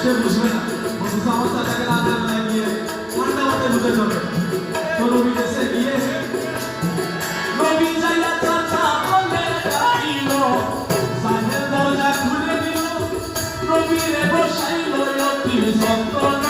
সে বুঝবে না বন্ধু সমস্যা তাকে রান্না করে গিয়ে ঠান্ডা মধ্যে ঢুকে চলে তো রবি দেশে গিয়ে রবি জায়গা চাচা বলে গাইল সাহেব দরজা খুলে দিল রে বসাইল রবি সন্তনা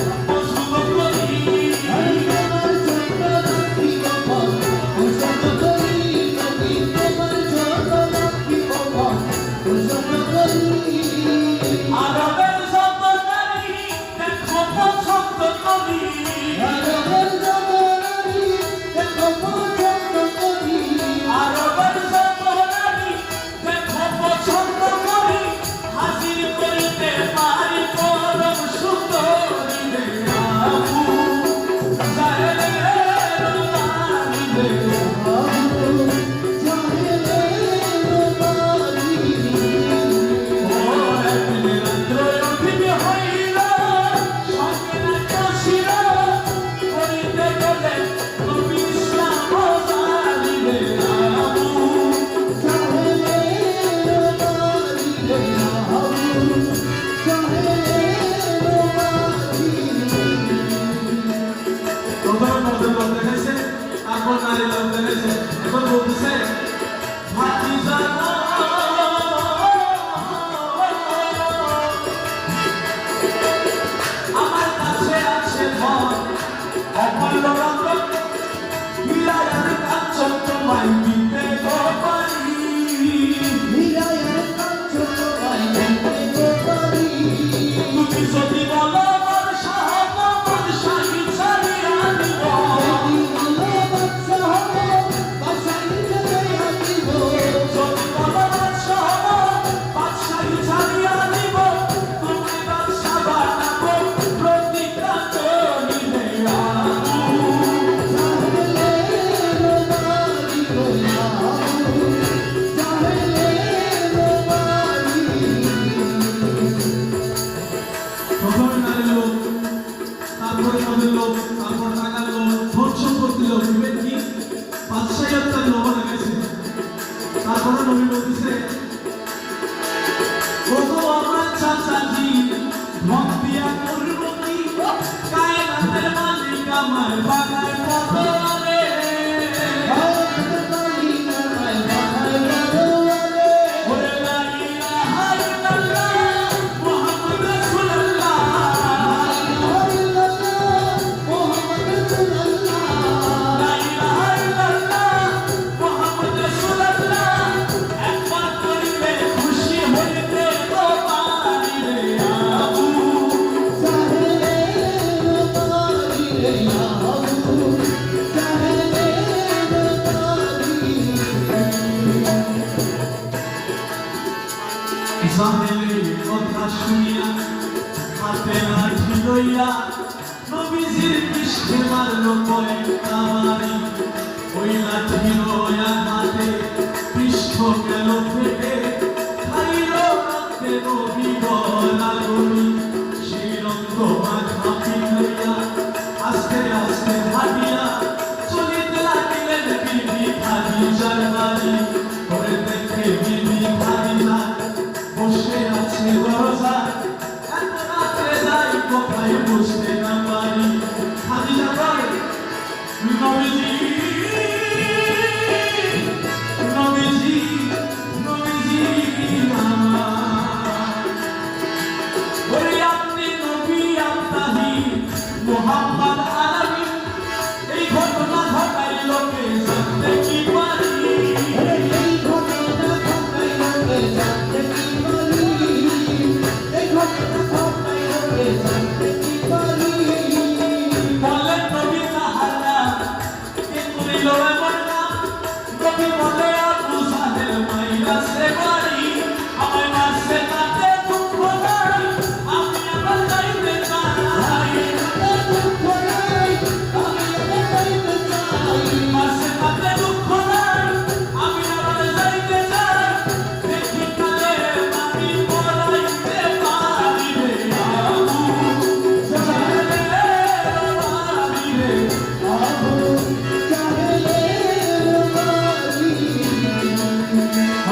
아, 전화 너무 너무 주세요. জাহেলের কথা শুনিয়া হাতে লাঠি লইয়া নবীজির পৃষ্ঠে মারল কয়েকটা বাড়ি ওই লাঠি লইয়া হাতে পৃষ্ঠ গেল ফেটে খাইল রাতে নবী বলা গলি সেই রক্ত Божий.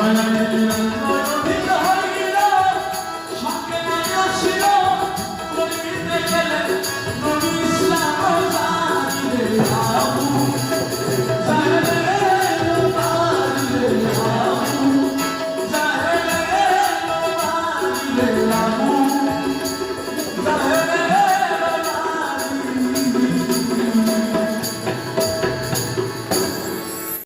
Amen.